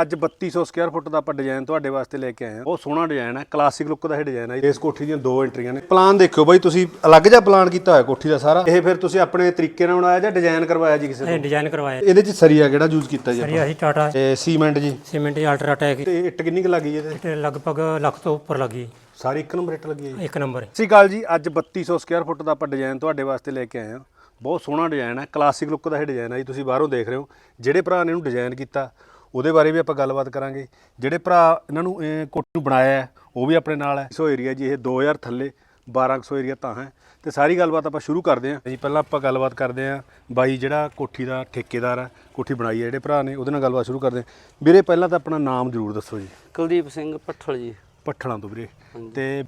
ਅੱਜ 3200 square foot ਦਾ ਆਪਾਂ design ਤੁਹਾਡੇ ਵਾਸਤੇ ਲੈ ਕੇ ਆਏ ਹਾਂ। ਬਹੁਤ ਸੋਹਣਾ ਡਿਜ਼ਾਈਨ ਹੈ ਕਲਾਸਿਕ ਲੁੱਕ ਦਾ ਇਹ ਡਿਜ਼ਾਈਨ ਹੈ ਇਸ ਕੋਠੀ ਦੀਆਂ ਦੋ ਐਂਟਰੀਆਂ ਨੇ। ਪਲਾਨ ਦੇਖਿਓ ਬਾਈ ਤੁਸੀਂ ਅਲੱਗ ਜਿਹਾ ਪਲਾਨ ਕੀਤਾ ਹੋਇਆ ਕੋਠੀ ਦਾ ਸਾਰਾ? ਇਹ ਫਿਰ ਤੁਸੀਂ ਆਪਣੇ ਤਰੀਕੇ ਨਾਲ ਬਣਾਇਆ ਜਾਂ ਡਿਜ਼ਾਈਨ ਕਰਵਾਇਆ ਜੀ ਕਿਸੇ ਤੋਂ? ਡਿਜ਼ਾਈਨ ਕਰਵਾਇਆ। ਇਹਦੇ ਚ ਸਰੀਆ ਕਿਹੜਾ ਯੂਜ਼ ਕੀਤਾ ਜੀ ਸਰੀ ਆਪਾਂ? ਅਸੀਂ ਟਾਟਾ। ਤੇ ਸੀਮੈਂਟ ਜੀ? ਸੀਮੈਂਟ ਅਲਟਰਾਟੈਕ ਤੇ ਇੱਟ ਕਿੰਨੀ ਕੁ ਲੱਗੀ ਇਹਦੇ? ਤੇ ਲਗਭਗ ਲੱਖ ਤੋਂ ਉੱਪਰ ਲੱਗੀ। ਸਾਰੀ ਇੱਕ ਨੰਬਰ ਇੱਟ ਲੱਗੀ ਹੈ ਜੀ? ਇੱਕ ਨੰਬਰ ਸਤਿ ਸ਼੍ਰੀ ਅਕਾਲ ਜੀ ਅੱਜ 3200 ਸਕੁਅਰ ਫੁੱਟ ਦਾ ਆਪਾਂ ਡਿਜ਼ਾਈਨ ਤੁਹਾਡੇ ਵਾਸਤੇ ਲੈ ਕੇ ਆਏ ਹਾਂ। ਬਹੁਤ ਸੋਹਣਾ ਡਿਜ਼ਾਈਨ ਹੈ ਕਲਾਸਿਕ ਲੁੱਕ ਦਾ ਇਹ ਡਿਜ਼ਾਈਨ ਹੈ ਜੀ। ਤੁਸੀਂ ਬਾਹਰੋਂ ਦੇਖ ਰਹੇ ਹੋ ਜਿਹੜੇ ਭਰਾ ਨੇ ਇਹਨੂੰ ਡਿਜ਼ਾਈਨ ਕੀਤਾ ਉਹਦੇ ਬਾਰੇ ਵੀ ਆਪਾਂ ਗੱਲਬਾਤ ਕਰਾਂਗੇ। ਜਿਹੜੇ ਭਰਾ ਇਹਨਾਂ ਨੂੰ ਕੋਠੀ ਨੂੰ ਬਣਾਇਆ ਉਹ ਵੀ ਆਪਣੇ ਨਾਲ ਹੈ। ਸੋ ਏਰੀਆ ਜੀ ਇਹ 2000 ਥੱਲੇ 1200 ਏਰੀਆ ਤਾਂ ਹੈ। ਤੇ ਸਾਰੀ ਗੱਲਬਾਤ ਆਪਾਂ ਸ਼ੁਰੂ ਕਰਦੇ ਹਾਂ। ਜੀ ਪਹਿਲਾਂ ਆਪਾਂ ਗੱਲਬਾਤ ਕਰਦੇ ਹਾਂ ਬਾਈ ਜਿਹੜਾ ਕੋਠੀ ਦਾ ਠੇਕੇਦਾਰ ਹੈ ਕੋਠੀ ਬਣਾਈ ਹੈ ਜਿਹੜੇ ਭਰਾ ਨੇ ਉਹਦੇ ਨਾਲ ਗੱਲਬਾਤ ਸ਼ੁਰੂ ਕਰਦੇ ਹਾਂ। ਵੀਰੇ ਪਹਿਲਾਂ ਤਾਂ ਆਪਣਾ ਨਾਮ ਜ਼ਰੂਰ ਦੱਸੋ ਜੀ। ਕੁਲਦੀਪ ਸਿੰਘ ਭੱਠਲ ਜੀ। ਪੱਠਲਾਂ ਤੋਂ ਵੀਰੇ। ਤੇ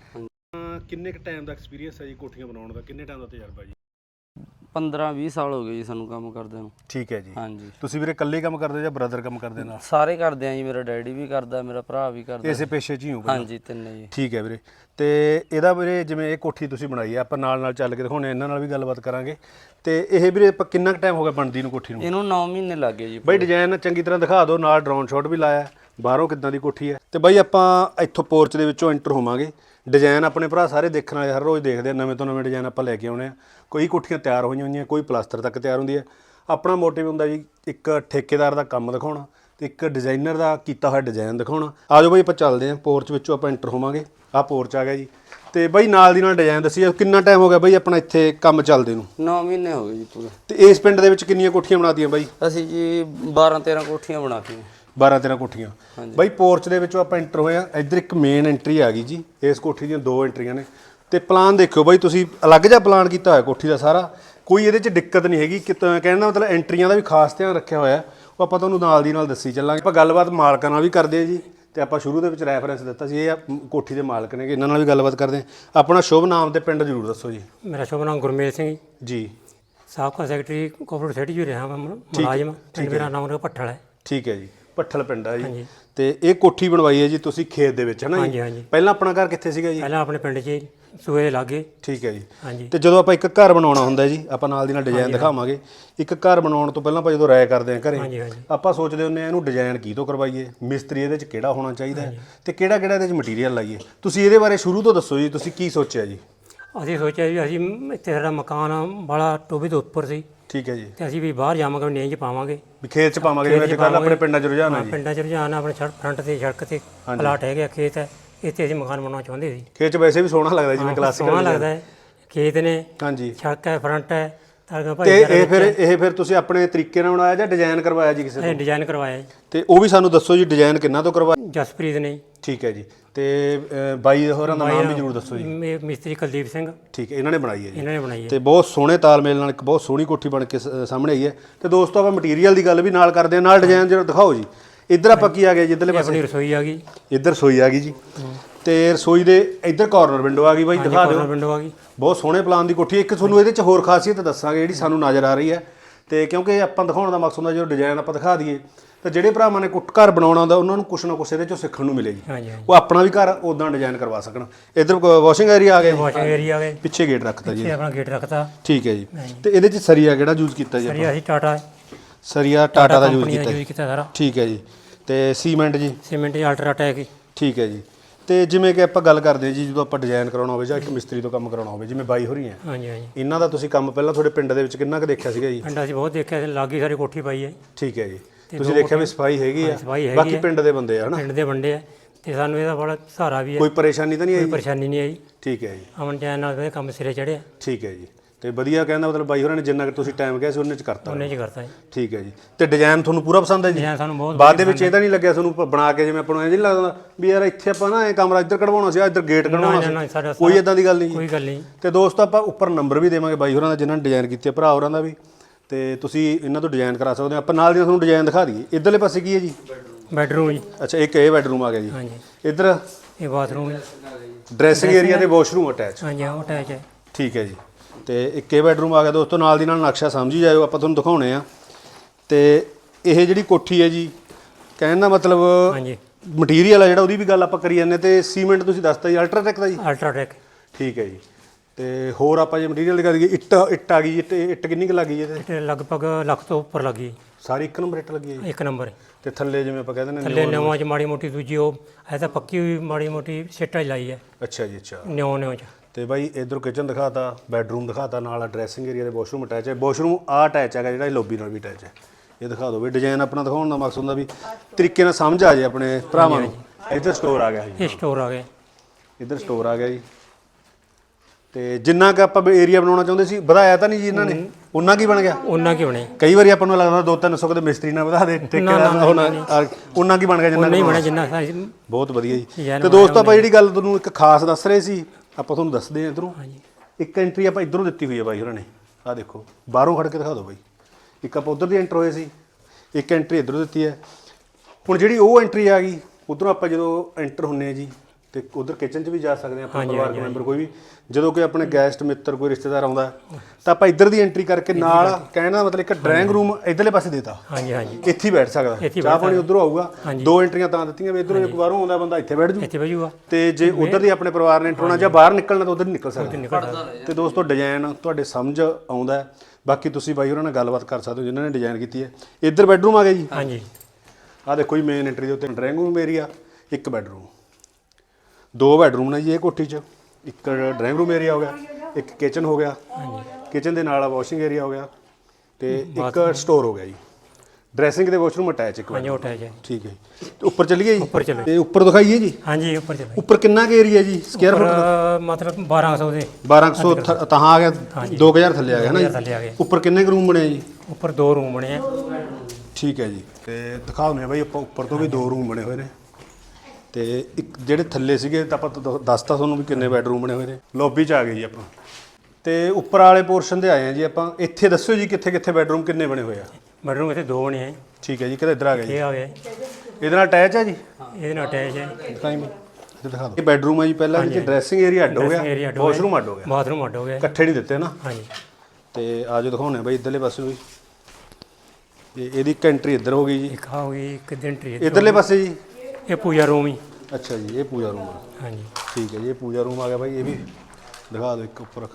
ਕਿੰਨੇ ਕ ਟਾਈਮ ਦਾ ਐਕਸਪੀਰੀਅੰਸ ਹੈ ਜੀ ਕੋਠੀਆਂ ਬਣਾਉਣ ਦਾ? ਕਿੰਨੇ ਟਾਈਮ ਦਾ ਤਜਰਬਾ ਜੀ? 15 20 ਸਾਲ ਹੋ ਗਏ ਜੀ ਸਾਨੂੰ ਕੰਮ ਕਰਦੇ ਨੂੰ। ਠੀਕ ਹੈ ਜੀ। ਹਾਂਜੀ। ਤੁਸੀਂ ਵੀਰੇ ਇਕੱਲੇ ਕੰਮ ਕਰਦੇ ਜਾਂ ਬ੍ਰਦਰ ਕੰਮ ਕਰਦੇ ਨਾਲ? ਸਾਰੇ ਕਰਦੇ ਆ ਜੀ ਮੇਰਾ ਡੈਡੀ ਵੀ ਕਰਦਾ ਮੇਰਾ ਭਰਾ ਵੀ ਕਰਦਾ। ਇਸੇ ਪੇਸ਼ੇ 'ਚ ਹੀ ਹੋ ਪਹਿਲਾਂ? ਹਾਂਜੀ ਤਿੰਨੇ ਜੀ। ਠੀਕ ਹੈ ਵੀਰੇ। ਤੇ ਇਹਦਾ ਵੀਰੇ ਜਿਵੇਂ ਇਹ ਕੋਠੀ ਤੁਸੀਂ ਬਣਾਈ ਹੈ ਆਪਾਂ ਨਾਲ ਨਾਲ ਚੱਲ ਕੇ ਦਿਖਾਉਣੇ ਇਹਨਾਂ ਨਾਲ ਵੀ ਗੱਲਬਾਤ ਕਰਾਂਗੇ। ਤੇ ਇਹ ਵੀਰੇ ਆਪਾਂ ਕਿੰਨਾ ਟਾਈਮ ਹੋ ਗਿਆ ਬਣਦੀ ਨੂੰ ਕੋਠੀ ਨੂੰ? ਇਹਨੂੰ 9 ਮਹੀਨੇ ਲੱਗ ਗਏ ਜੀ ਬਈ ਡਿਜ਼ਾਈਨ ਚੰਗੀ ਤਰ੍ਹਾਂ ਦਿਖਾ ਦਿਓ ਨਾਲ ਡਰੋਨ ਸ਼ਾਟ ਵੀ ਲਾਇਆ ਬਾਹਰੋਂ ਕਿੱਦਾਂ ਦੀ ਕੋਠੀ ਹੈ। ਤੇ ਬਾਈ ਆਪਾਂ ਇੱਥੋਂ ਪੋਰਚ ਦੇ ਵਿੱਚੋਂ ਐਂਟਰ ਹੋਵਾਂਗੇ। ਡਿਜ਼ਾਈਨ ਆਪਣੇ ਭਰਾ ਸਾਰੇ ਦੇਖਣ ਵਾਲੇ ਹਰ ਰੋਜ਼ ਦੇਖਦੇ ਆ ਨਵੇਂ ਤੋਂ ਨਵੇਂ ਡਿਜ਼ਾਈਨ ਆਪਾਂ ਲੈ ਕੇ ਆਉਣੇ ਆ। ਕੋਈ ਕੋਠੀਆਂ ਤਿਆਰ ਹੋਈਆਂ ਹੋਈਆਂ ਕੋਈ ਪਲਾਸਟਰ ਤੱਕ ਤਿਆਰ ਹੁੰਦੀ ਹੈ। ਆਪਣਾ ਮੋਟਿਵ ਹੁੰਦਾ ਜੀ ਇੱਕ ਠੇਕੇਦਾਰ ਦਾ ਕੰਮ ਦਿਖਾਉਣਾ ਤੇ ਇੱਕ ਡਿਜ਼ਾਈਨਰ ਦਾ ਕੀਤਾ ਹੋਇਆ ਡਿਜ਼ਾਈਨ ਦਿਖਾਉਣਾ। ਆਜੋ ਬਾਈ ਆਪਾਂ ਚੱਲਦੇ ਆਂ ਪੋਰਚ ਵਿੱਚੋਂ ਆਪਾਂ ਐਂਟਰ ਹੋਵਾਂਗੇ। ਆਹ ਪੋਰਚ ਆ ਗਿਆ ਜੀ। ਤੇ ਬਾਈ ਨਾਲ ਦੀ ਨਾਲ ਡਿਜ਼ਾਈਨ ਦੱਸੀ ਕਿੰਨਾ ਟਾਈਮ ਹੋ ਗਿਆ ਬਾਈ ਆਪਣਾ ਇੱਥੇ ਕੰਮ ਚੱਲਦੇ ਨੂੰ? 9 ਮਹੀਨੇ ਹੋ ਗਏ ਜੀ ਪੂਰੇ। ਤੇ ਇਸ ਪਿੰਡ ਦੇ ਵਿੱਚ ਕਿੰਨੀਆਂ ਕੋਠੀਆਂ ਬਣਾਤੀਆਂ ਬਾਈ? ਅਸੀਂ ਜੀ 12 13 ਕੋਠੀਆਂ ਬਣਾਤੀਆਂ 12 13 ਕੋਠੀਆਂ। ਬਾਈ ਪੋਰਚ ਦੇ ਵਿੱਚੋਂ ਆਪਾਂ ਐਂਟਰ ਹੋਏ ਆ। ਇੱਧਰ ਇੱਕ ਮੇਨ ਐਂਟਰੀ ਆ ਗਈ ਜੀ। ਇਸ ਕੋਠੀ ਦੀਆਂ ਦੋ ਐਂਟਰੀਆਂ ਨੇ। ਤੇ ਪਲਾਨ ਦੇਖਿਓ ਬਾਈ ਤੁਸੀਂ ਅਲੱਗ ਜਿਹਾ ਪਲਾਨ ਕੀਤਾ ਹੋਇਆ ਕੋਠੀ ਦਾ ਸਾਰਾ। ਕੋਈ ਇਹਦੇ 'ਚ ਦਿੱਕਤ ਨਹੀਂ ਹੈਗੀ। ਕਿ ਤਾਂ ਕਹਿਣ ਦਾ ਮਤਲਬ ਐਂਟਰੀਆਂ ਦਾ ਵੀ ਖਾਸ ਧਿਆਨ ਰੱਖਿਆ ਹੋਇਆ। ਹੈ। ਉਹ ਆਪਾਂ ਤੁਹਾਨੂੰ ਨਾਲ ਦੀ ਨਾਲ ਦੱਸੀ ਚੱਲਾਂਗੇ। ਆਪਾਂ ਗੱਲਬਾਤ ਮਾਲਕਾਂ ਨਾਲ ਵੀ ਕਰਦੇ ਆ ਜੀ। ਤੇ ਆਪਾਂ ਸ਼ੁਰੂ ਦੇ ਵਿੱਚ ਰੈਫਰੈਂਸ ਦਿੱਤਾ ਸੀ। ਇਹ ਕੋਠੀ ਦੇ ਮਾਲਕ ਨੇ। ਇਹਨਾਂ ਨਾਲ ਵੀ ਗੱਲਬਾਤ ਕਰਦੇ ਆ ਆਪਣਾ ਸ਼ੁਭ ਨਾਮ ਤੇ ਪਿੰਡ ਜ਼ਰੂਰ ਦੱਸੋ ਜੀ। ਮੇਰਾ ਸ਼ੁਭ ਨਾਮ ਗੁਰਮੇਲ ਸਿੰਘ ਜੀ। ਜੀ। ਸਾਬਕਾ ਸੈਕਟਰੀ ਕੋਆਪਰੇਟਿਵ ਸੋਸਾਇਟੀ ਜੀ ਰਿਹਾ ਮੈਂ। ਮੁਲਾਜ਼ਮ। ਪਿੰਡ ਮੇਰਾ ਨਾਮ ਭੱਠਲ ਹੈ। ਠੀਕ ਹੈ ਜੀ। ਪੱਠਲ ਪਿੰਡ ਆ ਜੀ। ਤੇ ਇਹ ਕੋਠੀ ਬਣਵਾਈ ਹੈ ਜੀ ਤੁਸੀਂ ਖੇਤ ਦੇ ਵਿੱਚ ਹੈ ਨਾ ਜੀ? ਪਹਿਲਾਂ ਆਪਣਾ ਘਰ ਕਿੱਥੇ ਸੀਗਾ ਜੀ? ਪਹਿਲਾਂ ਆਪਣੇ ਪਿੰਡ 'ਚ ਸੂਏ ਦੇ ਲਾਗੇ। ਠੀਕ ਹੈ ਜੀ। ਹਾਂਜੀ। ਤੇ ਜਦੋਂ ਆਪਾਂ ਇੱਕ ਘਰ ਬਣਾਉਣਾ ਹੁੰਦਾ ਜੀ ਆਪਾਂ ਨਾਲ ਦੀ ਨਾਲ ਡਿਜ਼ਾਈਨ ਦਿਖਾਵਾਂਗੇ। ਇੱਕ ਘਰ ਬਣਾਉਣ ਤੋਂ ਪਹਿਲਾਂ ਆਪਾਂ ਜਦੋਂ ਰਾਇ ਕਰਦੇ ਹਾਂ ਘਰੇ ਆਪਾਂ ਸੋਚਦੇ ਹੁੰਦੇ ਆ ਇਹਨੂੰ ਡਿਜ਼ਾਈਨ ਕੀ ਤੋਂ ਕਰਵਾਈਏ? ਮਿਸਤਰੀ ਇਹਦੇ ਚ ਕਿਹੜਾ ਹੋਣਾ ਚਾਹੀਦਾ ਤੇ ਕਿਹੜਾ ਕਿਹੜਾ ਇਹਦੇ ਚ ਮਟੀਰੀਅਲ ਲਾਈਏ? ਤੁਸੀਂ ਇਹਦੇ ਬਾਰੇ ਸ਼ੁਰੂ ਤੋਂ ਦੱਸੋ ਜੀ ਤੁਸੀਂ ਕੀ ਸੋਚਿਆ ਜੀ? ਅਸੀਂ ਸੋਚਿਆ ਵੀ ਅਸੀਂ ਇੱਥੇ ਸਾਡਾ ਮਕਾਨ ਬੜਾ ਟੋਬੇ ਤੋਂ ਉੱਪਰ ਸੀ। ਠੀਕ ਹੈ ਜੀ। ਤੇ ਅਸੀਂ ਵੀ ਬਾਹਰ ਜਾਵਾਂਗੇ ਨੀਂਹ 'ਚ ਪਾਵਾਂਗੇ। ਵੀ ਖੇਤ ਚ ਪਾਵਾਂਗੇ ਜਿਵੇਂ ਕੱਲ੍ਹ ਆਪਣੇ ਪਿੰਡਾਂ ਚ ਰੁਝਾਨ ਹੈ ਹਾਂ, ਜੀ। ਪਿੰਡਾਂ 'ਚ ਰੁਝਾਨ ਆ, ਆਪਣੇ ਸੜਕ ਫਰੰਟ ਤੇ ਸੜਕ ਤੇ ਪਲਾਟ ਹੈਗੇ ਆ, ਖੇਤ ਹੈ। ਇੱਥੇ ਅਸੀਂ ਮਕਾਨ ਬਣਾਉਣਾ ਚਾਹੁੰਦੇ ਸੀ। ਖੇਤ ਚ ਵੈਸੇ ਵੀ ਸੋਹਣਾ ਲੱਗਦਾ ਜਿਵੇਂ ਕਲਾਸਿਕਲ ਸੋਹਣਾ ਲੱਗਦਾ ਹੈ। ਖੇਤ ਨੇ ਹਾਂਜੀ। ਸੜਕ ਹੈ ਫਰੰਟ ਹੈ ਤਾਂ ਇਹ ਫਿਰ ਇਹ ਫਿਰ ਤੁਸੀਂ ਆਪਣੇ ਤਰੀਕੇ ਨਾਲ ਬਣਾਇਆ ਜਾਂ ਡਿਜ਼ਾਈਨ ਕਰਵਾਇਆ ਜੀ ਕਿਸੇ ਤੋਂ? ਡਿਜ਼ਾਈਨ ਕਰਵਾਇਆ ਜੀ। ਤੇ ਉਹ ਵੀ ਸਾਨੂੰ ਦੱਸੋ ਜੀ ਡਿਜ਼ਾਈਨ ਕਿੰਨਾ ਤੋਂ ਕਰਵਾਇਆ? ਜਸਪ੍ਰੀਤ ਨੇ ਠੀਕ ਹੈ ਜੀ। ਤੇ ਅ, ਬਾਈ ਹੋਰਾਂ ਦਾ ਨਾਮ ਵੀ ਜ਼ਰੂਰ ਦੱਸੋ ਜੀ। ਮੇ- ਮਿਸਤਰੀ ਕੁਲਦੀਪ ਸਿੰਘ। ਠੀਕ ਹੈ ਇਹਨਾਂ ਨੇ ਬਣਾਈ ਹੈ ਜੀ। ਇਹਨਾਂ ਨੇ ਬਣਾਈ ਹੈ। ਤੇ ਬਹੁਤ ਸੋਹਣੇ ਤਾਲਮੇਲ ਨਾਲ ਇੱਕ ਬਹੁਤ ਸੋਹਣੀ ਕੋਠੀ ਬਣ ਕੇ ਸ- ਸਾਹਮਣੇ ਆਈ ਹੈ। ਤੇ ਦੋਸਤੋ ਆਪਾਂ ਮਟੀਰੀਅਲ ਦੀ ਗੱਲ ਵੀ ਨਾਲ ਕਰਦੇ ਹਾਂ। ਨਾਲ ਡਿਜ਼ਾਈਨ ਜਿਹੜਾ ਦਿਖਾਓ ਜੀ। ਇੱਧਰ ਆਪਾਂ ਕੀ ਆ ਗਿਆ ਜੀ ਇੱਧਰਲੇ ਪਾਸੇ ਆਪਣੀ ਰਸੋਈ ਆ ਗਈ। ਇੱਧਰ ਰਸੋਈ ਆ ਗਈ ਜੀ। ਤੇ ਰਸੋਈ ਦੇ ਇੱਧਰ ਕਾਰਨਰ ਵਿੰਡੋ ਆ ਗਈ ਬਾਈ ਦਿਖਾ ਦਿਓ। ਕੋਰਨਰ ਵਿੰਡੋ ਆ ਗਈ। ਬਹੁਤ ਸੋਹਣੇ ਪਲਾਨ ਦੀ ਕੋਠੀ ਇੱਕ ਤੁਹਾਨੂੰ ਇਹਦੇ ਚ ਹੋਰ ਖਾਸੀਅਤ ਦੱਸਾਂਗੇ ਜਿਹੜੀ ਸਾਨੂੰ ਨਜ਼ਰ ਆ ਰਹੀ ਹੈ। ਤੇ ਕਿਉਂਕਿ ਆਪਾਂ ਦਿਖਾਉਣ ਦਾ ਮਕਸਦ ਹੁੰਦਾ ਜਦੋਂ ਡਿਜ਼ਾਈਨ ਆਪਾਂ ਦਿਖਾ ਦਈਏ ਤਾਂ ਜਿਹੜੇ ਭਰਾਵਾਂ ਨੇ ਕੁੱਟ ਘਰ ਬਣਾਉਣਾ ਹੁੰਦਾ ਉਹਨਾਂ ਨੂੰ ਕੁਛ ਨਾ ਕੁਛ ਇਹਦੇ ਚੋਂ ਸਿੱਖਣ ਨੂੰ ਮਿਲੇ ਜੀ ਉਹ ਆਪਣਾ ਵੀ ਘਰ ਉਦਾਂ ਡਿਜ਼ਾਈਨ ਕਰਵਾ ਸਕਣ। ਇੱਧਰ ਵਾਸ਼ਿੰਗ ਏਰੀਆ ਆ ਜੀ। ਵਾਸ਼ਿੰਗ ਏਰੀਆ ਆ ਗਏ। ਪਿੱਛੇ ਗੇਟ ਰੱਖਤਾ ਜੀ। ਆਪਣਾ ਗੇਟ ਰੱਖਤਾ। ਠੀਕ ਹੈ ਜੀ। ਤੇ ਇਹਦੇ ਚ ਸਰੀਆ ਕਿਹੜਾ ਯੂਜ਼ ਕੀਤਾ ਜੀ ਸਰੀ ਅਸੀਂ ਟਾਟਾ। ਸਰੀਆ ਟਾਟਾ ਦਾ ਯੂਜ਼ ਕੀਤਾ ਠੀਕ ਹੈ ਜੀ। ਤੇ ਸੀਮੈਂਟ ਜੀ? ਸੀਮੈਂਟ ਅਲਟਰਾਟੈਕ ਠੀਕ ਹੈ ਜੀ। ਤੇ ਜਿਵੇਂ ਕਿ ਆਪਾਂ ਗੱਲ ਕਰਦੇ ਹਾਂ ਜੀ ਜਦੋਂ ਆਪਾਂ ਡਿਜ਼ਾਈਨ ਕਰਾਉਣਾ ਹੋਵੇ ਜਾਂ ਇੱਕ ਮਿਸਤਰੀ ਤੋਂ ਕੰਮ ਕਰਾਉਣਾ ਹੋਵੇ ਜਿਵੇਂ ਬਾਈ ਹੋ ਰਹੀ ਹੈ। ਹਾਂਜੀ ਹਾਂਜੀ। ਇਹਨਾਂ ਦਾ ਤੁਸੀਂ ਕੰਮ ਪਹਿਲਾਂ ਤੁਹਾਡੇ ਪਿੰਡ ਦੇ ਵਿੱਚ ਕਿੰਨਾ ਕੁ ਦੇਖਿਆ ਸੀਗਾ ਜੀ? ਪਿੰਡ ਅਸੀਂ ਬਹੁਤ ਦੇਖਿਆ ਲਾਗੀ ਸਾਰੀ ਕੋਠੀ ਪਾਈ ਹੈ। ਠੀਕ ਹੈ ਜੀ। ਤੁਸੀਂ ਦੇਖਿਆ ਵੀ ਸਫ਼ਾਈ ਹੈਗੀ ਆ? ਸਫ਼ਾਈ ਹੈਗੀ ਬਾਕੀ। ਪਿੰਡ ਦੇ ਬੰਦੇ ਆ ਹਨਾ? ਪਿੰਡ ਦੇ ਬੰਦੇ ਆ। ਤੇ ਸਾਨੂੰ ਇਹਦਾ ਬੜਾ ਸਹਾਰਾ ਵੀ ਹੈ। ਕੋਈ ਪਰੇਸ਼ਾਨੀ ਤਾਂ ਨਹੀਂ ਆਈ ਕੋਈ ਪਰੇਸ਼ਾਨੀ ਨਹੀਂ ਆਈ। ਠੀਕ ਹੈ ਜੀ। ਅਮਨ ਚੈਨ ਨਾਲ ਕੰਮ ਸਿਰੇ ਚੜਿਆ ਠੀਕ ਹੈ ਜੀ। ਤੇ ਵਧੀਆ ਕਹਿੰਦਾ ਮਤਲਬ ਬਾਈ ਹੋਰਾਂ ਨੇ ਜਿੰਨਾ ਕਿ ਤੁਸੀਂ ਟਾਈਮ ਕਿਹਾ ਸੀ ਉਹਨੇ ਚ ਕਰਤਾ। ਉਹਨੇ ਚ ਕਰਤਾ ਹੈ ਠੀਕ ਹੈ ਜੀ। ਤੇ ਡਿਜ਼ਾਈਨ ਤੁਹਾਨੂੰ ਪੂਰਾ ਪਸੰਦ ਹੈ ਜੀ? ਡਿਜ਼ਾਈਨ ਸਾਨੂੰ ਬਹੁਤ ਬਾਅਦ ਦੇ ਵਿੱਚ ਇਹ ਤਾਂ ਨਹੀਂ ਲੱਗਿਆ ਤੁਹਾਨੂੰ ਬਣਾ ਕੇ ਜਿਵੇਂ ਆਪਾਂ ਨੂੰ ਇੰਜ ਨਹੀਂ ਲੱਗਦਾ ਵੀ ਯਾਰ ਇੱਥੇ ਆਪਾਂ ਨਾ ਇਹ ਕਮਰਾ ਇੱਧਰ ਕਢਵਾਉਣਾ ਸੀ ਇੱਧਰ ਗੇਟ ਕਢਵਾਉਣਾ ਸੀ। ਕੋਈ ਇਦਾਂ ਦੀ ਗੱਲ ਨਹੀਂ ਜੀ। ਕੋਈ ਗੱਲ ਨਹੀਂ ਤੇ ਦੋਸਤੋ ਆਪਾਂ ਉੱਪਰ ਨੰਬਰ ਵੀ ਦੇਵਾਂਗੇ ਬਾਈ ਹੋਰਾਂ ਦਾ ਜਿਨ੍ਹਾਂ ਨੇ ਡਿਜ਼ਾਈਨ ਕੀਤੇ ਭਰਾ ਹੋਰਾਂ ਦਾ ਵੀ। ਤੇ ਤੁਸੀਂ ਇਹਨਾਂ ਤੋਂ ਡਿਜ਼ਾਈਨ ਕਰਾ ਸਕਦੇ ਹੋ। ਆਪਾਂ ਨਾਲ ਦੀ ਤੁਹਾਨੂੰ ਡਿਜ਼ਾਈਨ ਦਿਖਾ ਦਈਏ। ਇਧਰਲੇ ਪਾਸੇ ਕੀ ਹੈ ਜੀ? ਬੈਡਰੂਮ ਜੀ। ਅੱਛਾ ਇੱਕ ਇਹ ਬੈਡਰੂਮ ਆ ਗਿਆ ਜੀ। ਹਾਂਜੀ। ਇਧਰ ਇਹ ਬਾਥਰੂਮ ਹੈ। ਡਰੈਸਿੰਗ ਏਰੀਆ ਤੇ ਵਾਸ਼ਰੂਮ ਅਟੈਚ ਹਾਂਜੀ ਉਹ ਅਟੈਚ ਹੈ। ਠੀਕ ਹੈ ਜੀ। ਤੇ ਇੱਕ ਬੈਡਰੂਮ ਆ ਗਿਆ ਦੋਸਤੋ ਨਾਲ ਦੀ ਨਾਲ ਨਕਸ਼ਾ ਸਮਝੀ ਜਾਇਓ ਆਪਾਂ ਤੁਹਾਨੂੰ ਦਿਖਾਉਣੇ ਆ। ਤੇ ਇਹ ਜਿਹੜੀ ਕੋਠੀ ਹੈ ਜੀ ਕਹਿਣ ਦਾ ਮਤਲਬ ਹਾਂਜੀ। ਮਟੀਰੀਅਲ ਆ ਜਿਹੜਾ ਉਹਦੀ ਵੀ ਗੱਲ ਆਪਾਂ ਕਰੀ ਜਾਂਦੇ ਤੇ ਸੀਮੈਂਟ ਤੁਸੀਂ ਦੱਸਤਾ ਜੀ ਅਲਟਰਾਟੈਕ ਦਾ ਜੀ? ਅਲਟਰਾਟੈਕ ਠੀਕ ਹੈ ਜੀ। ਤੇ ਹੋਰ ਆਪਾਂ ਜੇ ਮਟੀਰੀਅਲ ਦੀ ਗੱਲ ਕਰੀਏ ਇੱਟ ਇੱਟ ਆ ਗਈ ਇੱਟ ਇੱਟ ਕਿੰਨੀ ਕੁ ਲੱਗੀ ਇਹਦੇ? ਤੇ ਲਗਭਗ ਲੱਖ ਤੋਂ ਉੱਪਰ ਲੱਗੀ ਸਾਰੀ ਇੱਕ ਨੰਬਰ ਇੱਟ ਲੱਗੀ ਹੈ ਜੀ? ਇੱਕ ਨੰਬਰ। ਤੇ ਥੱਲੇ ਜਿਵੇਂ ਆਪਾਂ ਕਹਿੰਦੇ ਨੇ ਥੱਲੇ ਨਿਉਆਂ 'ਚ ਮਾੜੀ ਮੋਟੀ ਦੂਜੀ ਉਹ ਐ ਤਾਂ ਪੱਕੀ ਹੋਈ ਮਾੜੀ ਮੋਟੀ ਸਿੱਟਾ ਲਾਈ ਹੈ। ਅੱਛਾ ਜੀ ਅੱਛਾ। ਨਿਉਂ ਨਿਉਂ 'ਚ। ਤੇ ਬਾਈ ਇਧਰ ਕਿਚਨ ਦਿਖਾਤਾ ਬੈੱਡਰੂਮ ਦਿਖਾਤਾ ਨਾਲ ਡਰੈਸਿੰਗ ਏਰੀਆ ਦੇ ਵਾਸ਼ਰੂਮ ਅਟੈਚ ਹੈ। ਵਾਸ਼ਰੂਮ ਆ ਅਟੈਚ ਹੈਗਾ ਜਿਹੜਾ ਲੋਬੀ ਨਾਲ ਵੀ ਅਟੈਚ ਹੈ। ਇਹ ਦਿਖਾ ਦਿਓ ਵੀ ਡਿਜ਼ਾਈਨ ਆਪਣਾ ਦਿਖਾਉਣ ਦਾ ਮਕਸਦ ਹੁੰਦਾ ਵੀ ਤਰੀਕੇ ਨਾਲ ਸਮਝ ਆ ਜਾਏ ਆਪਣੇ ਭਰਾਵਾਂ ਨੂੰ। ਇੱਧਰ ਸਟੋਰ ਆ ਗਿਆ ਜੀ। ਇਹ ਸਟੋਰ ਆ ਗਿਆ। ਇੱਧਰ ਸਟੋਰ ਆ ਗਿਆ ਜੀ। ਤੇ ਜਿੰਨਾ ਕ ਆਪਾਂ ਏਰੀਆ ਬਣਾਉਣਾ ਚਾਹੁੰਦੇ ਸੀ ਵਧਾਇਆ ਤਾਂ ਨਹੀਂ ਜੀ ਇਹਨਾਂ ਨੇ? ਉਨਾ ਕੀ ਬਣ ਗਿਆ? ਉਹਨਾਂ ਕੀ ਬਣੇ? ਕਈ ਵਾਰੀ ਆਪਾਂ ਨੂੰ ਲੱਗਦਾ 2-300 ਕਦੇ ਮਿਸਤਰੀ ਨਾਲ ਵਧਾ ਦੇ ਠੇਕੇਦਾਰ ਨਾਲ ਹੁਣ ਉਨਾ ਕੀ ਬਣ ਗਿਆ ਜਿੰਨਾ ਨਹੀਂ ਬਣੇ ਜਿੰਨਾ ਬਹੁਤ ਵਧੀਆ ਜੀ। ਤੇ ਦੋਸਤੋ ਆਪਾਂ ਜਿਹੜੀ ਗੱਲ ਤੁਹਾਨੂੰ ਇੱਕ ਖਾਸ ਦੱਸ ਰਹੇ ਸੀ ਆਪਾਂ ਤੁਹਾਨੂੰ ਦੱਸਦੇ ਹਾਂ ਇਧਰੋਂ। ਹਾਂਜੀ। ਇੱਕ ਐਂਟਰੀ ਆਪਾਂ ਇਧਰੋਂ ਦਿੱਤੀ ਹੋਈ ਹੈ ਬਾਈ ਹੋਰਾਂ ਨੇ। ਆਹ ਦੇਖੋ ਬਾਹਰੋਂ ਖੜ ਕੇ ਦਿਖਾ ਦਿਓ ਬਾਈ। ਇੱਕ ਆਪਾਂ ਉਧਰ ਦੀ ਐਂਟਰ ਹੋਏ ਸੀ ਇੱਕ ਐਂਟਰੀ ਇਧਰੋਂ ਦਿੱਤੀ ਹੈ। ਹੁਣ ਜਿਹੜੀ ਉਹ ਐਂਟਰੀ ਆ ਗਈ ਉਧਰੋਂ ਆਪਾਂ ਜਦੋਂ ਐਂਟਰ ਹੁੰਨੇ ਆ ਜੀ ਤੇ ਉਧਰ ਕਿਚਨ 'ਚ ਵੀ ਜਾ ਸਕਦੇ ਆ ਆਪਾਂ ਪਰਿਵਾਰਕ ਮੈਂਬਰ ਕੋਈ ਵੀ। ਜਦੋਂ ਕੋਈ ਆਪਣੇ ਗੈਸਟ ਮਿੱਤਰ ਕੋਈ ਰਿਸ਼ਤੇਦਾਰ ਆਉਂਦਾ ਤਾਂ ਆਪਾਂ ਇੱਧਰ ਦੀ ਐਂਟਰੀ ਕਰਕੇ ਨਾਲ ਕਹਿਣ ਦਾ ਮਤਲਬ ਇੱਕ ਡਰਾਇੰਗ ਰੂਮ ਇਧਰਲੇ ਪਾਸੇ ਦੇਤਾ। ਹਾਂਜੀ ਹਾਂਜੀ। ਇੱਥੇ ਹੀ ਬੈਠ ਸਕਦਾ। ਚਾਹ ਪਾਣੀ ਉਧਰੋਂ ਆਊਗਾ। ਦੋ ਐਂਟਰੀਆਂ ਤਾਂ ਦਿੱਤੀਆਂ ਵੀ ਇਧਰੋਂ ਇੱਕ ਬਾਹਰੋਂ ਆਉਂਦਾ ਬੰਦਾ ਇੱਥੇ ਬੈਠ ਜੂ। ਇੱਥੇ ਵਜੂਗਾ ਤੇ ਜੇ ਉਧਰ ਦੀ ਆਪਣੇ ਪਰਿਵਾਰ ਨੇ ਇੰਟਰੋਣਾ ਜਾਂ ਬਾਹਰ ਨਿਕਲਣਾ ਤਾਂ ਉਧਰ ਨਿਕਲ ਸਕਦਾ। ਤੇ ਦੋਸਤੋ ਡਿਜ਼ਾਈਨ ਤੁਹਾਡੇ ਸਮਝ ਆਉਂਦਾ ਹੈ। ਬਾਕੀ ਤੁਸੀਂ ਬਾਈ ਉਹਨਾਂ ਨਾਲ ਗੱਲਬਾਤ ਕਰ ਸਕਦੇ ਹੋ ਜਿਨ੍ਹਾਂ ਨੇ ਡਿਜ਼ਾਈਨ ਕੀਤੀ ਹੈ। ਇੱਧਰ ਬੈੱਡਰੂਮ ਆ ਗਿਆ ਜੀ। ਹਾਂਜੀ। ਆਹ ਦੇਖੋ ਜੀ ਮੇਨ ਐਂਟਰੀ ਦੇ ਉੱਤੇ ਡਰਾਇੰਗ ਰੂਮ ਏਰੀਆ ਇੱਕ ਬੈੱਡਰੂਮ ਦੋ ਬੈੱਡਰੂਮ ਨੇ ਜੀ ਇਹ ਕੋਠੀ 'ਚ। ਇੱਕ ਡਰਾਇੰਗ ਰੂਮ ਏਰੀਆ ਹੋ ਗਿਆ ਇੱਕ ਕਿਚਨ ਹੋ ਗਿਆ ਕਿਚਨ ਦੇ ਨਾਲ ਵਾਸ਼ਿੰਗ ਏਰੀਆ ਹੋ ਗਿਆ ਤੇ ਇੱਕ ਸਟੋਰ ਹੋ ਗਿਆ ਜੀ। ਡਰੈਸਿੰਗ ਦੇ ਵਾਸ਼ਰੂਮ ਅਟੈਚ ਇੱਕ ਹਾਂਜੀ ਅਟੈਚ ਹੈ। ਠੀਕ ਹੈ ਜੀ। ਤੇ ਉੱਪਰ ਚੱਲੀਏ ਜੀ? ਉੱਪਰ ਚਲੋ। ਤੇ ਉੱਪਰ ਦਿਖਾਈਏ ਜੀ? ਹਾਂਜੀ ਉੱਪਰ ਚਲੋ। ਉੱਪਰ ਕਿੰਨਾ ਕੁ ਏਰੀਆ ਜੀ? ਸਕੁਅਰ ਫੁੱਟ ਮਤਲਬ 1200 ਦੇ। 1200 ਥ- ਤਾਂ ਆ ਗਿਆ। 2000 ਥੱਲੇ ਆ ਗਿਆ ਹੈ ਨਾ ਜੀ? ਥੱਲੇ ਆ ਗਏ। ਉੱਪਰ ਕਿੰਨੇ ਕੁ ਰੂਮ ਬਣੇ ਆ ਜੀ? ਉੱਪਰ ਦੋ ਰੂਮ ਬਣੇ ਆ। ਠੀਕ ਹੈ ਜੀ। ਤੇ ਦਿਖਾ ਦਿੰਦੇ ਆ ਬਾਈ ਆਪਾਂ ਉੱਪਰ ਤੋਂ ਵੀ ਦੋ ਰੂਮ ਬਣੇ ਹੋਏ ਨੇ। ਤੇ ਇੱਕ ਜਿਹੜੇ ਥੱਲੇ ਸੀਗੇ ਤਾਂ ਆਪਾਂ ਦ- ਦੱਸਤਾ ਤੁਹਾਨੂੰ ਵੀ ਕਿੰਨੇ ਬੈਡਰੂਮ ਬਣੇ ਹੋਏ ਨੇ। ਲੌਬੀ 'ਚ ਆ ਗਏ ਜੀ ਆਪਾਂ। ਤੇ ਉੱਪਰ ਵਾਲੇ ਪੋਰਸ਼ਨ ਤੇ ਆਏ ਆ ਜੀ ਆਪਾਂ। ਇੱਥੇ ਦੱਸਿਓ ਜੀ ਕਿੱਥੇ ਕਿੱਥੇ ਬੈਡਰੂਮ ਕਿੰਨੇ ਬਣੇ ਹੋਏ ਆ। ਬੈਡਰੂਮ ਇੱਥੇ ਦੋ ਬਣੇ ਆ ਠੀਕ ਹੈ ਜੀ ਕਿਤੇ ਇੱਧਰ ਆ ਗਿਆ ਜੀ। ਇਹ ਆ ਗਿਆ ਇਹਦੇ ਨਾਲ ਅਟੈਚ ਹੈ ਜੀ? ਇਹਦੇ ਨਾਲ ਅਟੈਚ ਹੈ ਦਿਖਾਈ ਮੈਂ ਇਹ ਦਿਖਾ ਦਿਓ ਇਹ ਬੈਡਰੂਮ ਹੈ ਜੀ ਪਹਿਲਾਂ ਵਿੱਚ ਡਰੈਸਿੰਗ ਏਰੀਆ ਅੱਡ ਹੋ ਗਿਆ। ਹੋ। ਵਾਸ਼ਰੂਮ ਅੱਡ ਹੋ ਗਿਆ। ਬਾਥਰੂਮ ਅੱਡ ਹੋ ਗਿਆ। ਇਕੱਠੇ ਨਹੀਂ ਦਿੱਤੇ ਨਾ। ਹਾਂਜੀ। ਤੇ ਆਜੋ ਦਿਖਾਉਣੇ ਬਾਈ ਇੱਧਰਲੇ ਪਾਸੇ ਵੀ। ਇਹ ਇਹਦੀ ਇੱਕ ਐਂਟਰੀ ਇੱਧਰ ਹੋ ਗਈ ਜੀ। ਇੱਕ ਆ ਹੋਈ ਇੱਕ ਦਿਨ ਟਰੀ ਇੱਧਰਲੇ ਪਾਸੇ ਜੀ। ਇਹ ਪੂਜਾ ਰੂਮ ਹੀ। ਅੱਛਾ ਜੀ ਇਹ ਪੂਜਾ ਰੂਮ ਆ। ਹਾਂਜੀ। ਠੀਕ ਹੈ ਜੀ ਇਹ ਪੂਜਾ ਰੂਮ ਆ ਗਿਆ ਬਾਈ ਇਹ ਵੀ ਦਿਖਾ ਦਿਓ ਇੱਕ ਉੱਪਰ।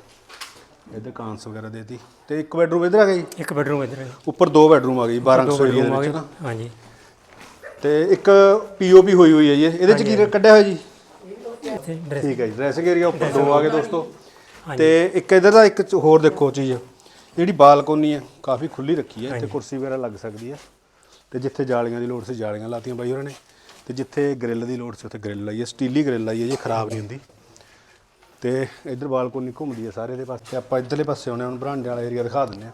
ਇੱਧਰ ਕਾਂਸ ਵਗੈਰਾ ਦੇਤੀ। ਤੇ ਇੱਕ ਬੈਡਰੂਮ ਇੱਧਰ ਆ ਗਿਆ ਜੀ? ਇੱਕ ਬੈਡਰੂਮ ਇੱਧਰ ਹੈ ਉੱਪਰ ਦੋ ਬੈਡਰੂਮ ਆ ਗਏ ਜੀ, 1200 ਏਰੀਆ ਦੇ ਵਿੱਚ ਨਾ ਹਾਂਜੀ। ਤੇ ਇੱਕ ਪੀਓਪੀ ਹੋਈ ਹੋਈ ਹੈ ਜੀ ਇਹ। ਇਹਦੇ ਚ ਕੀ ਕੱਢਿਆ ਹੋਇਆ ਜੀ? ਇੱਥੇ ਡਰੈਸ ਠੀਕ ਹੈ ਜੀ ਡਰੈਸਿੰਗ ਏਰੀਆ ਉੱਪਰ ਦੋ ਆ ਗਏ ਦੋਸਤੋ। ਤੇ ਇੱਕ ਇਧਰ ਦਾ ਇੱਕ ਚ ਹੋਰ ਦੇਖੋ ਚੀਜ਼। ਜਿਹੜੀ ਬਾਲਕੋਨੀ ਹੈ ਕਾਫੀ ਖੁੱਲੀ ਰੱਖੀ ਹੈ ਇੱਥੇ ਕੁਰਸੀ ਵਗੈਰਾ ਲੱਗ ਸਕਦੀ ਹੈ। ਤੇ ਜਿੱਥੇ ਜਾਲੀਆਂ ਦੀ ਲੋੜ ਸੀ ਜਾਲੀਆਂ ਲਾਤੀਆਂ ਬਾਈ ਹੋਰਾਂ ਨੇ। ਤੇ ਜਿੱਥੇ ਗ੍ਰਿਲ ਦੀ ਲੋੜ ਸੀ ਉੱਥੇ ਗ੍ਰਿਲ ਲਾਈ ਹੈ ਸਟੀਲੀ ਗ੍ਰਿਲ ਲਾਈ ਹੈ ਜੀ ਖਰਾਬ ਨਹੀਂ ਹੁੰਦੀ। ਤੇ ਇਧਰ ਬਾਲਕੋਨੀ ਘੁੰਮਦੀ ਹੈ ਸਾਰੇ ਦੇ ਪਾਸੇ ਆਪਾਂ ਇਧਰਲੇ ਪਾਸੇ ਆਉਣੇ ਹੁਣ ਬਰਾਂਡੇ ਵਾਲਾ ਏਰੀਆ ਦਿਖਾ ਦਿੰਦੇ ਆ।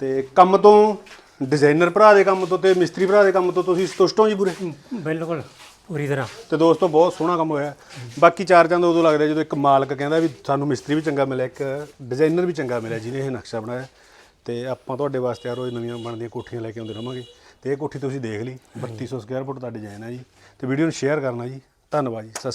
ਤੇ ਕੰਮ ਤੋਂ ਡਿਜ਼ਾਈਨਰ ਭਰਾ ਦੇ ਕੰਮ ਤੋਂ ਤੇ ਮਿਸਤਰੀ ਭਰਾ ਦੇ ਕੰਮ ਤੋਂ ਤੁਸੀਂ ਸੰਤੁਸ਼ਟ ਹੋ ਜੀ ਪੂਰੇ? ਬਿਲਕੁਲ ਪੂਰੀ ਤਰ੍ਹਾਂ। ਤੇ ਦੋਸਤੋ ਬਹੁਤ ਸੋਹਣਾ ਕੰਮ ਹੋਇਆ। ਬਾਕੀ ਚਾਰ ਚੰਦ ਉਦੋਂ ਲੱਗਦਾ ਜਦੋਂ ਇੱਕ ਮਾਲਕ ਕਹਿੰਦਾ ਵੀ ਸਾਨੂੰ ਮਿਸਤਰੀ ਵੀ ਚੰਗਾ ਮਿਲਿਆ ਇੱਕ ਡਿਜ਼ਾਈਨਰ ਵੀ ਚੰਗਾ ਮਿਲਿਆ ਜਿਹਨੇ ਇਹ ਨਕਸ਼ਾ ਬਣਾਇਆ। ਤੇ ਆਪਾਂ ਤੁਹਾਡੇ ਵਾਸਤੇ ਆ ਰੋਜ਼ ਨਵੀਆਂ ਬਣਦੀਆਂ ਕੋਠੀਆਂ ਲੈ ਕੇ ਆਉਂਦੇ ਰਹਾਂਗੇ ਤੇ ਇਹ ਕੋਠੀ ਤੁਸੀਂ ਦੇਖ ਲਈ 3200 ਸਕੁਅਰ ਫੁੱਟ ਦਾ ਡਿਜ਼ਾਈਨ ਹੈ ਜੀ। ਤੇ ਵੀਡੀਓ ਨੂੰ ਸ਼ੇਅਰ ਕਰਨਾ ਜੀ। ਧੰਨਵਾਦ ਜੀ। ਸਤਿ ਸ਼੍ਰੀ